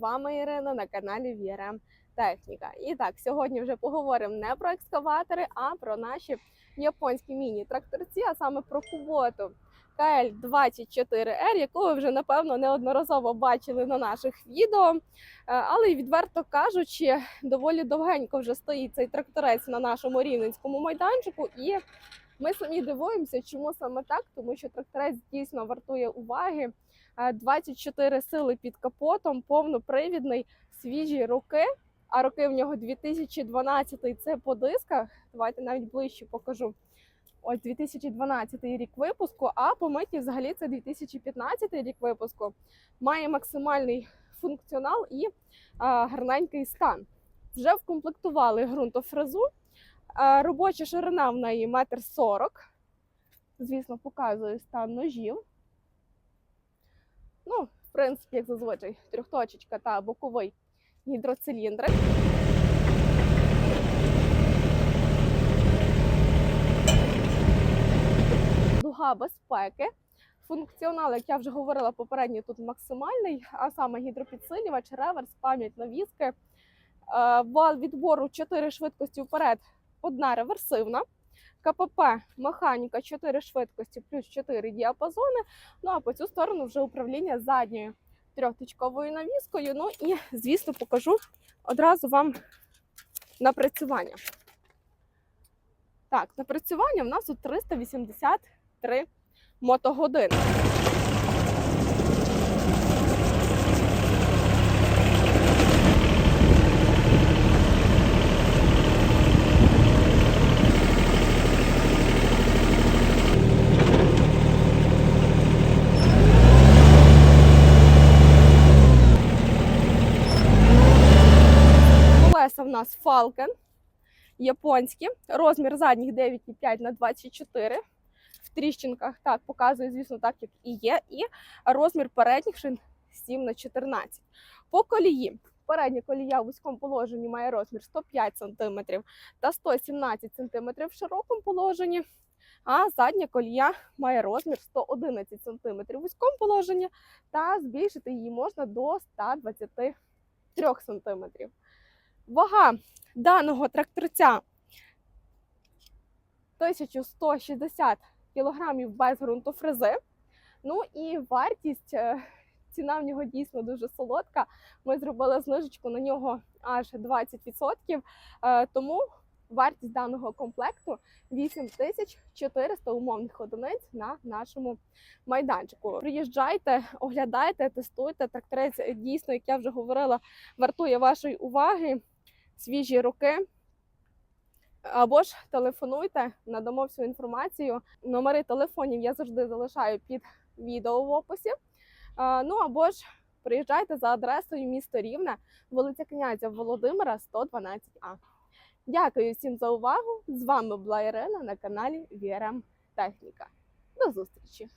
вами Ірина на каналі VRM Техніка. І так, сьогодні вже поговоримо не про екскаватори, а про наші японські міні-тракторці, а саме про куботу КЛ-24R, яку ви вже напевно неодноразово бачили на наших відео. Е, Але відверто кажучи, доволі довгенько вже стоїть цей тракторець на нашому рівненському майданчику. І ми самі дивуємося, чому саме так, тому що тракторець дійсно вартує уваги. Е, 24 сили під капотом, повнопривідний, свіжі роки. А роки в нього 2012 це по дисках. Давайте навіть ближче покажу. Ось 2012 рік випуску, а по миті взагалі це 2015 рік випуску. Має максимальний функціонал і а, гарненький стан. Вже вкомплектували ґрунтофрезу. Робоча ширина в неї метр сорок. Звісно, показую стан ножів. Ну, в принципі, як зазвичай, трьохточечка та боковий гідроциліндрик. Дуга безпеки. Функціонал, як я вже говорила попередньо, тут максимальний, а саме гідропідсилювач, реверс, пам'ять навіски, Е, вал відбору 4 швидкості вперед, одна реверсивна. КПП механіка 4 швидкості плюс 4 діапазони. Ну а по цю сторону вже управління задньою трьохточковою навіскою. Ну і, звісно, покажу одразу вам напрацювання. Так, напрацювання в нас тут 383 мотогодини. Колеса в нас Falcon японські. Розмір задніх 9,5 на 24. В тріщинках так показує, звісно, так як і є. І розмір передніх шин 7 на 14. По колії. Передня колія у вузькому положенні має розмір 105 см та 117 см в широкому положенні. А задня колія має розмір 111 см в вузькому положенні, та збільшити її можна до 123 см. Вага даного тракторця 1160 кг без ґрунтофрези. Ну і вартість, е, ціна в нього дійсно дуже солодка. Ми зробили знижечку на нього аж 20%. е, Тому вартість даного комплекту 8400 умовних одиниць на нашому майданчику. Приїжджайте, оглядайте, тестуйте. Тракторець дійсно, як я вже говорила, вартує вашої уваги свіжі руки. Або ж телефонуйте, надамо всю інформацію. Номери телефонів я завжди залишаю під відео в описі. Ну або ж приїжджайте за адресою місто Рівне, вулиця князя Володимира, 112А. Дякую всім за увагу. З вами була Ірина на каналі VRM Техніка. До зустрічі!